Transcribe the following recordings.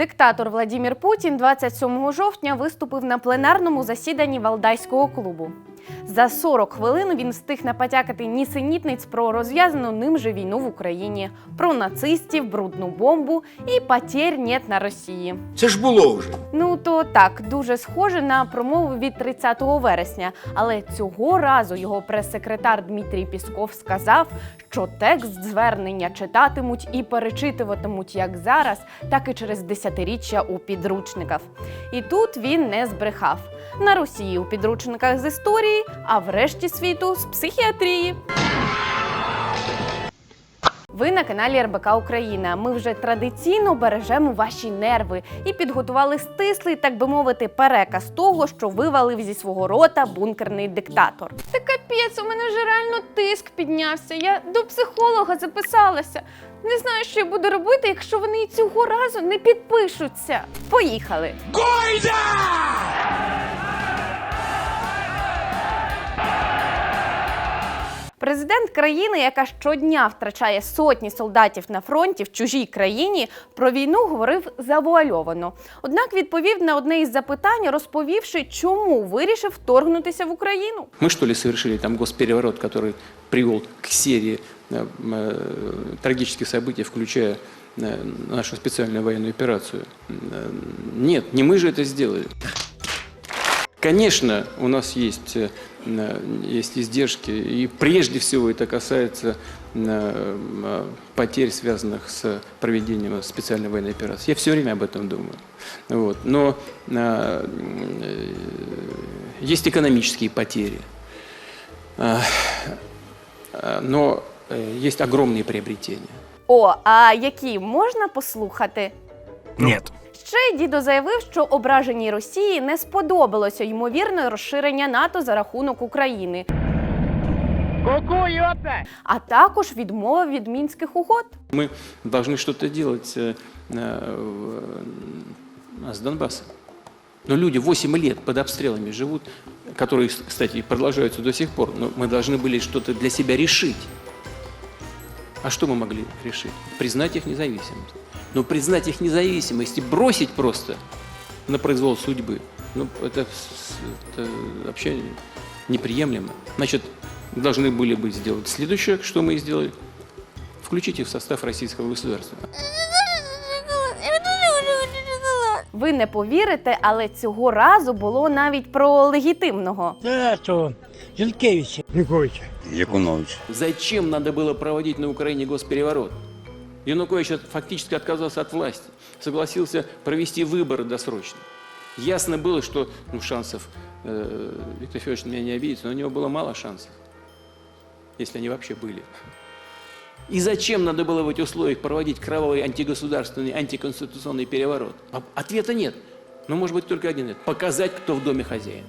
Диктатор Владімір Путін 27 жовтня виступив на пленарному засіданні Валдайського клубу. За 40 хвилин він встиг напотякати нісенітниць про розв'язану ним же війну в Україні, про нацистів, брудну бомбу і потерь нет на Росії. Це ж було вже. Ну то так, дуже схоже на промову від 30 вересня. Але цього разу його прес-секретар Дмитрій Пісков сказав, що текст звернення читатимуть і перечитуватимуть як зараз, так і через десятиріччя у підручниках. І тут він не збрехав. На Росії у підручниках з історії, а в решті світу з психіатрії. Ви на каналі РБК Україна. Ми вже традиційно бережемо ваші нерви і підготували стислий, так би мовити, переказ того, що вивалив зі свого рота бункерний диктатор. Та капець, у мене вже реально тиск піднявся. Я до психолога записалася. Не знаю, що я буду робити, якщо вони і цього разу не підпишуться. Поїхали! Гойда! Президент країни, яка щодня втрачає сотні солдатів на фронті в чужій країні, про війну говорив завуальовано. Однак відповів на одне із запитань, розповівши, чому вирішив вторгнутися в Україну. Мы что ли совершили там госпереворот, который привел к серии э, э, трагических событий, включая э, нашу специальную военную операцию? Э, Нет, не мы же это сделали. Конечно, у нас есть, э, э, есть издержки, и прежде всего это касается э, э, потерь, связанных с проведением специальной военной операции. Я все время об этом думаю. Вот. Но э, э, есть экономические потери. А, а, Но э, есть огромные приобретения. О, а які можна послухати? Нет. Ще дідо заявив, що ображеній Росії не сподобалося ймовірне розширення НАТО за рахунок України. А також відмова від мінських угод. Мы должны что-то делать э, э, в- с Донбассом. Но люди 8 лет под обстрелами живут, которые, кстати, и продолжаются до сих пор. Но мы должны были что-то для себя решить. А что мы могли решить? Признать их независимость. Но признать их независимость и бросить просто на произвол судьбы, ну, это, с- это вообще неприемлемо. Значит, должны были бы сделать следующее, что мы и сделали. Включить их в состав российского государства. Ви не повірите, але цього разу було навіть про легітимного. Це що, Зінкевича. Нікоїч. Якунович. Зачем надо было проводить на Украине госпереворот? Янукович фактически отказался от власти, согласился провести выборы досрочно. Ясно было, что ну, шансов, э, Виктор Федорович меня не обидится, но у него было мало шансов, если они вообще были. И зачем надо было в этих условиях проводить кровавый антигосударственный, антиконституционный переворот? Ответа нет. Но может быть только один – показать, кто в доме хозяин.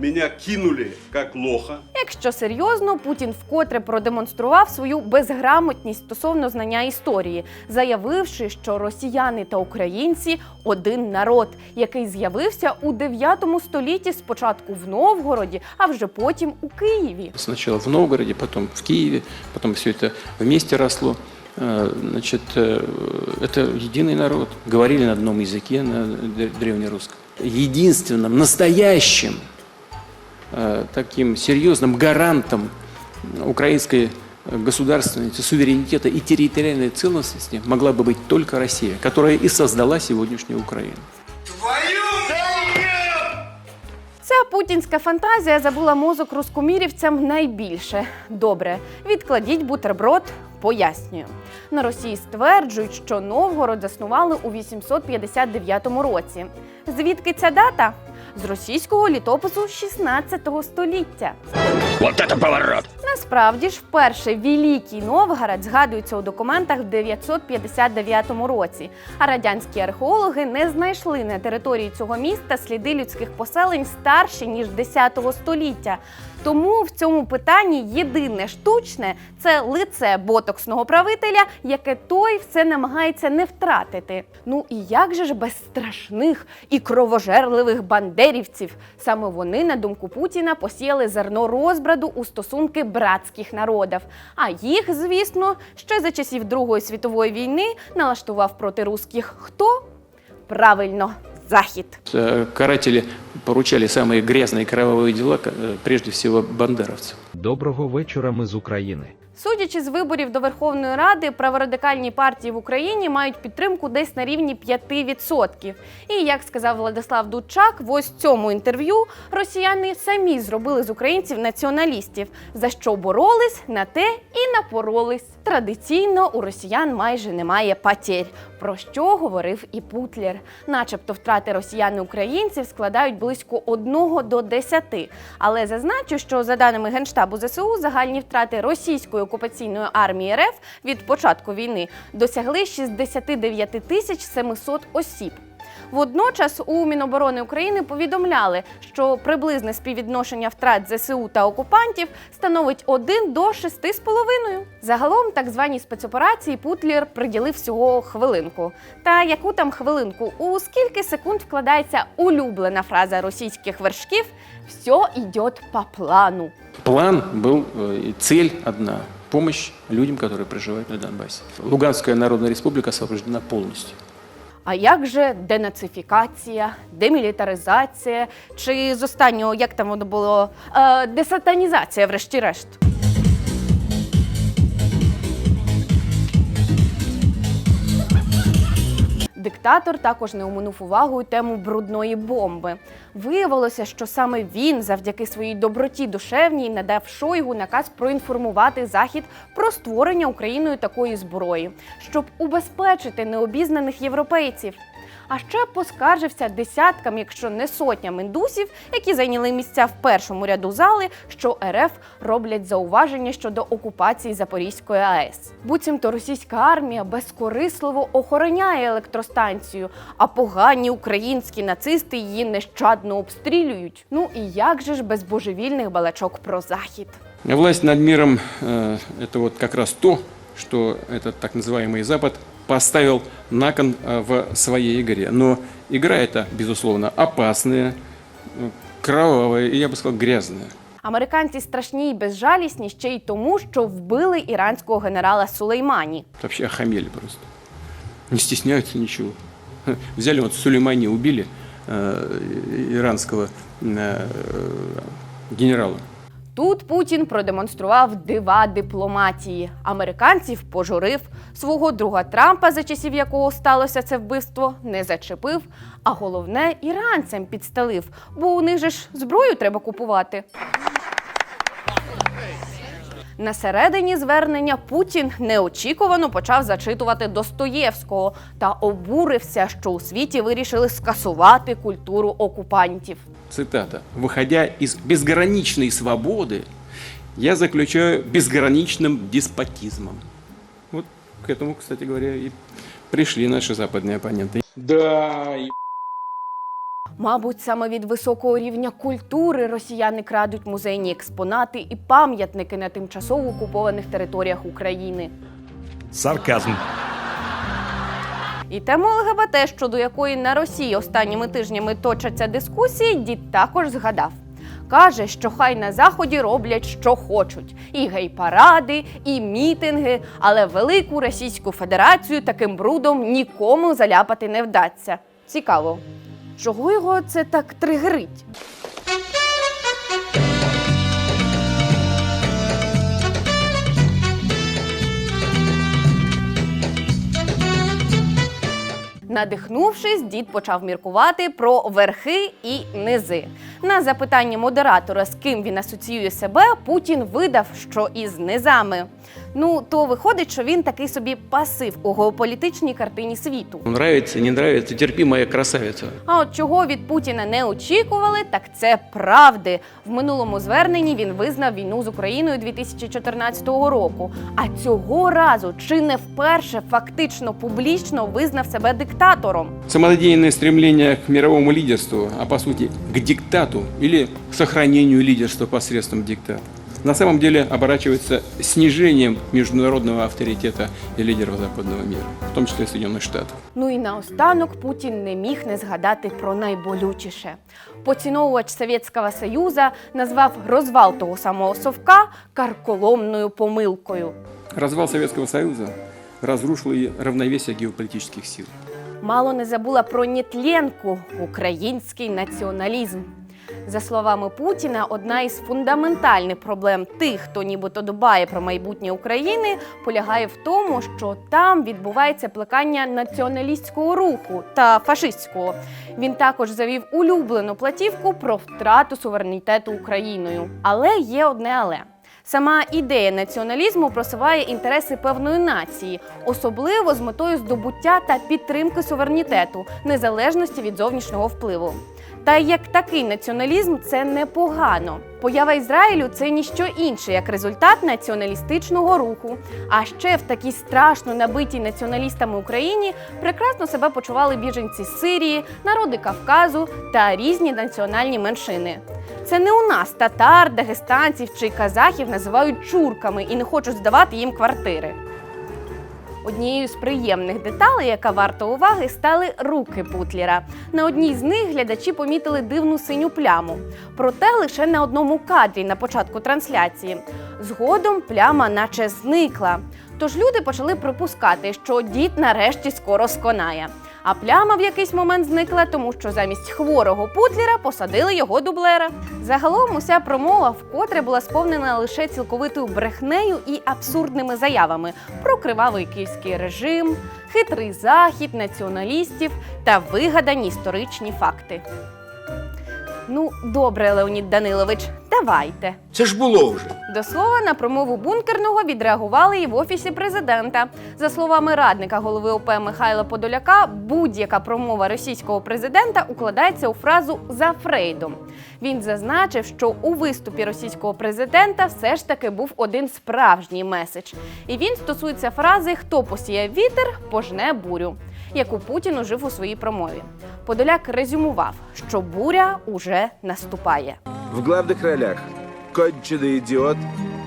Меня кинули как лоха. Якщо серйозно, Путін вкотре продемонстрував свою безграмотність стосовно знання історії, заявивши, що росіяни та українці один народ, який з'явився у 9 столітті спочатку в Новгороді, а вже потім у Києві. Сначала в Новгороде, потом в Киеве, потом все это вместе росло. Э, Значит, э, это единый народ. Говорили на одном языке, на дре- древнерусском. Единственным, настоящим, э, таким серьезным гарантом украинской э, государственности, суверенитета и территориальной целостности могла бы быть только Россия, которая и создала сегодняшнюю Украину. Ця путінська фантазія забула мозок рускомірівцям найбільше. Добре, відкладіть бутерброд, пояснюю. На Росії стверджують, що Новгород заснували у 859 році. Звідки ця дата? З російського літопису 16 століття. Вот это поворот! Насправді ж, вперше Великий Новгород згадується у документах в 959 році, а радянські археологи не знайшли на території цього міста сліди людських поселень старші ніж 10 століття. Тому в цьому питанні єдине штучне це лице ботоксного правителя, яке той все намагається не втратити. Ну і як же ж без страшних і кровожерливих бандерівців? Саме вони, на думку Путіна, посіяли зерно розбраду у стосунки братських народів. А їх, звісно, ще за часів Другої світової війни налаштував проти русських хто? Правильно, захід. Э, Каратели поручали самые грязные кровавые дела, к- э, прежде всего бандеровцам. Доброго вечора, ми з України. Судячи з виборів до Верховної Ради, праворадикальні партії в Україні мають підтримку десь на рівні 5%. І як сказав Владислав Дудчак, в ось цьому інтерв'ю росіяни самі зробили з українців націоналістів, за що боролись, на те і напоролись. Традиційно у росіян майже немає потерь, про що говорив і Путлер. Начебто втрати росіяни українців складають близько 1 до 10. Але зазначу, що за даними Генштабу ЗСУ, загальні втрати російської окупаційної армії РФ від початку війни досягли 69 тисяч 700 осіб. Водночас у Міноборони України повідомляли, що приблизне співвідношення втрат ЗСУ та окупантів становить 1 до 6,5. Загалом так званій спецоперації Путлер приділив всього хвилинку. Та яку там хвилинку? У скільки секунд вкладається улюблена фраза російських вершків «Все йде по плану. План был э, и одна – помощь людям, которые проживают на Донбассе. Луганская Народная Республика освобождена полностью. А як же денацифікація, демілітаризація чи з останнього, як там воно було, е, десатанізація, врешті-решт? Диктатор також не оминув увагою тему брудної бомби. Виявилося, що саме він, завдяки своїй доброті душевній, надав Шойгу наказ проінформувати Захід про створення Україною такої зброї, щоб убезпечити необізнаних європейців А ще поскаржився десяткам, якщо не сотням індусів, які зайняли місця в першому ряду зали, що РФ роблять зауваження щодо окупації Запорізької АЕС. Буцімто російська армія безкорисливо охороняє електростанцію, а погані українські нацисти її нещадно обстрілюють. Ну і як же ж без божевільних балачок про захід? Власть над миром э, – это вот как раз то, что этот так называемый Запад поставил на кон э, в своей игре. Но игра эта, безусловно, опасная, э, кровавая и, я бы сказал, грязная. Американці страшні й безжалісні ще й тому, що вбили іранського генерала Сулеймані. Вообще охамели просто. Не стесняются ничего. Взяли вот Сулеймани, убили э, иранского э, генерала. Тут Путін продемонстрував дива дипломатії. Американців пожурив, свого друга Трампа, за часів якого сталося це вбивство, не зачепив. А головне, іранцям підстелив, бо у них же ж зброю треба купувати. На середині звернення Путін неочікувано почав зачитувати Достоєвського та обурився, що у світі вирішили скасувати культуру окупантів. Цитата. «Выходя из безграничной свободы, я заключаю безграничным деспотизмом». Вот к этому, кстати говоря, и пришли наши западные оппоненты. Да, Мабуть, саме від високого рівня культури росіяни крадуть музейні експонати і пам'ятники на тимчасово окупованих територіях України. Сарказм. І тему ЛГБТ, щодо якої на Росії останніми тижнями точаться дискусії, дід також згадав. Каже, що хай на заході роблять, що хочуть: і гей-паради, і мітинги, але велику Російську Федерацію таким брудом нікому заляпати не вдасться. Цікаво, чого його це так тригерить? Надихнувшись, дід почав міркувати про верхи і низи. На запитання модератора, з ким він асоціює себе, Путін видав, що із низами. Ну то виходить, що він такий собі пасив у геополітичній картині світу. нравится, не нравится, терпи, моя красавица. А от чого від Путіна не очікували, так це правди. В минулому зверненні він визнав війну з Україною 2014 року. А цього разу чи не вперше фактично публічно визнав себе диктатором. Самонадеянное стремление к мировому лидерству, а по сути к диктату или к сохранению лидерства посредством диктата, на самом деле оборачивается снижением международного авторитета и лидеров западного мира, в том числе Соединенных Штатов. Ну і наостанок Путін не міг не згадати про найболючіше. Поціновувач Совєтського Союзу назвав розвал того самого совка карколомною помилкою. Развал Советского Союза разрушил и равновесие геополитических сил. мало не забула про нетленку український націоналізм. За словами Путіна, одна із фундаментальних проблем тих, хто нібито дбає про майбутнє України, полягає в тому, що там відбувається плекання націоналістського руху та фашистського. Він також завів улюблену платівку про втрату суверенітету Україною. Але є одне але. Сама ідея націоналізму просуває інтереси певної нації, особливо з метою здобуття та підтримки суверенітету, незалежності від зовнішнього впливу. Та як такий націоналізм це непогано. Поява Ізраїлю це ніщо інше, як результат націоналістичного руху. А ще в такій страшно набитій націоналістами Україні прекрасно себе почували біженці з Сирії, народи Кавказу та різні національні меншини. Це не у нас татар, дагестанців чи казахів називають чурками і не хочуть здавати їм квартири. Однією з приємних деталей, яка варта уваги, стали руки Путлера. На одній з них глядачі помітили дивну синю пляму. Проте лише на одному кадрі на початку трансляції. Згодом пляма наче зникла. Тож люди почали припускати, що дід нарешті скоро сконає. А пляма в якийсь момент зникла, тому що замість хворого Путлера посадили його дублера. Загалом уся промова вкотре була сповнена лише цілковитою брехнею і абсурдними заявами про кривавий київський режим, хитрий захід націоналістів та вигадані історичні факти. Ну, добре, Леонід Данилович, давайте. Це ж було вже. До слова, на промову бункерного відреагували і в офісі президента. За словами радника голови ОП Михайла Подоляка, будь-яка промова російського президента укладається у фразу за Фрейдом. Він зазначив, що у виступі російського президента все ж таки був один справжній меседж. І він стосується фрази Хто посіє вітер, пожне бурю, яку Путін ужив у своїй промові. Подоляк резюмував, що буря уже наступає. В главных ролях конченый идиот,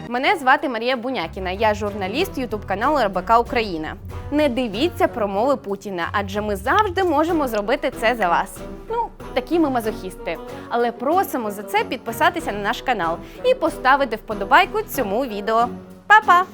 Мене звати Марія Бунякіна. Я журналіст Ютуб каналу РБК Україна. Не дивіться промови Путіна, адже ми завжди можемо зробити це за вас. Ну, такі ми мазохісти. Але просимо за це підписатися на наш канал і поставити вподобайку цьому відео. Па-па!